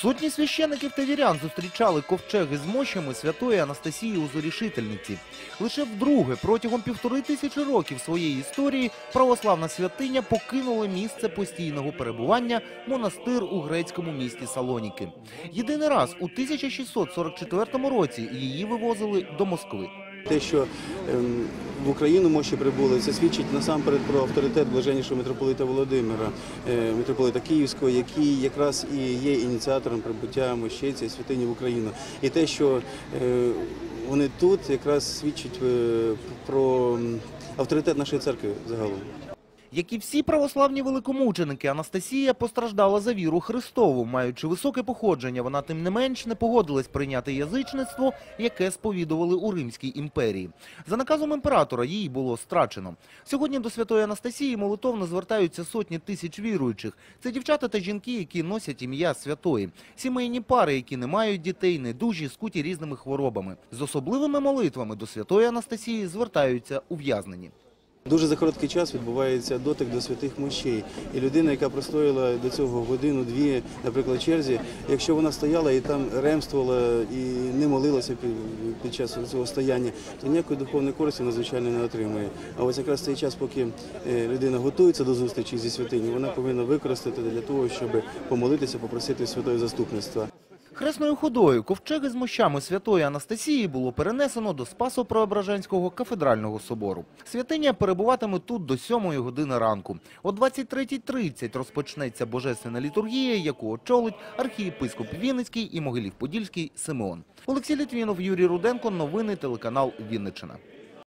Сотні священиків та вірян зустрічали ковчеги з мощами святої Анастасії Узорішительниці. Лише вдруге протягом півтори тисячі років своєї історії православна святиня покинула місце постійного перебування монастир у грецькому місті Салоніки. Єдиний раз у 1644 році її вивозили до Москви. Те, що ем, в Україну мощі прибули, це свідчить насамперед про авторитет блаженнішого митрополита Володимира, е, митрополита Київського, який якраз і є ініціатором прибуття мощей цієї святині в Україну. І те, що е, вони тут, якраз свідчить е, про авторитет нашої церкви загалом. Як і всі православні великомученики, Анастасія постраждала за віру Христову. Маючи високе походження, вона тим не менш не погодилась прийняти язичництво, яке сповідували у Римській імперії. За наказом імператора її було страчено. Сьогодні до святої Анастасії молитовно звертаються сотні тисяч віруючих. Це дівчата та жінки, які носять ім'я святої, сімейні пари, які не мають дітей, недужі, скуті різними хворобами. З особливими молитвами до святої Анастасії звертаються ув'язнені. Дуже за короткий час відбувається дотик до святих мощей. І людина, яка простояла до цього годину-дві, наприклад, черзі, якщо вона стояла і там ремствувала і не молилася під, час цього стояння, то ніякої духовної користі надзвичайно не отримує. А ось якраз цей час, поки е, людина готується до зустрічі зі святині, вона повинна використати для того, щоб помолитися, попросити святої заступництва. Хресною ходою ковчеги з мощами святої Анастасії було перенесено до Спасо-Преображенського кафедрального собору. Святиня перебуватиме тут до 7 години ранку. О 23.30 розпочнеться божественна літургія, яку очолить архієпископ Вінницький і Могилів-Подільський Симеон. Олексій Літвінов, Юрій Руденко. Новини телеканал Вінниччина.